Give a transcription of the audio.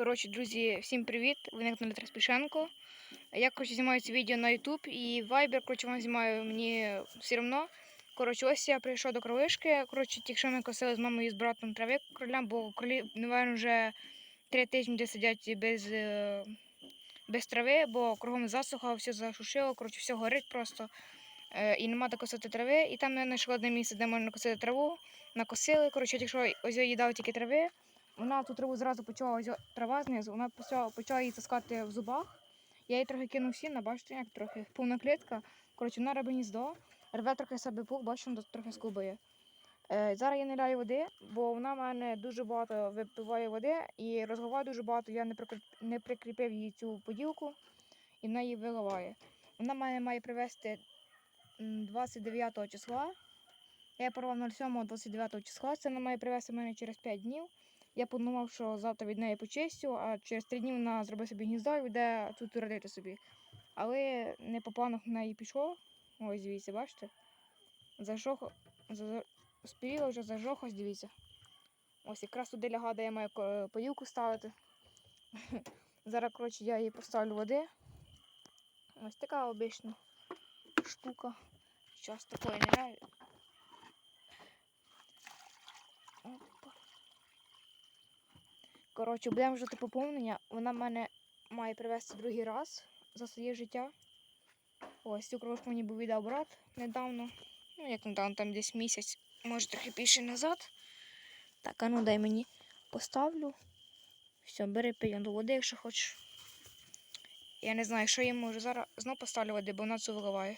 Коротше, друзі, всім привіт! Ви на каналі Спішенко. Я коротше, знімаю це відео на YouTube і Viber, коротше, вам знімаю мені все одно. Коротше, ось я прийшов до кровишки. Коротше, тільки що ми косили з мамою і з братом трави кролям, бо кролі, напевно, вже три тижні де сидять без, е, без трави, бо кругом засуха, все засушило, коротше, все горить просто. Е, І нема де косити трави. І там ми знайшли одне місце, де можна косити траву. Накосили. Коротше, якщо ось я їй дав тільки трави, вона ту траву зразу почала трава знизу, вона почала, почала її таскати в зубах. Я їй трохи кинув сіна, бачите, як трохи повна клітка. Коротше, вона робить гніздо, рве трохи себе пух, бачите, вона трохи скубає. Е, зараз я не ляю води, бо вона в мене дуже багато випиває води і розливає дуже багато. Я не, прикріп... не прикріпив їй цю поділку і вона її виливає. Вона мене має привезти 29 числа. Я порвав 07 29 числа. Це вона має привезти мене через 5 днів. Я планував, що завтра від неї почистю, а через 3 дні вона зробить собі гніздо і буде тут родити собі. Але не по планах в неї пішло. Ось дивіться, бачите? Зажох... За... Спіло вже зажох, ось дивіться. Ось якраз туди лягає, де я маю ко- поїлку ставити. Зараз, коротше, я їй поставлю води. Ось така обична штука. Зараз такої не ляю. Опа. Коротше, будемо жити поповнення. Вона мене має привезти другий раз за своє життя. Ось цю крошку мені був віддав брат недавно. Ну, як недавно, там десь місяць, може трохи більше назад. Так, а ну дай мені поставлю. Все, бери пий до води, якщо хочеш. Я не знаю, що я можу зараз знов поставлю води, бо вона це виливає.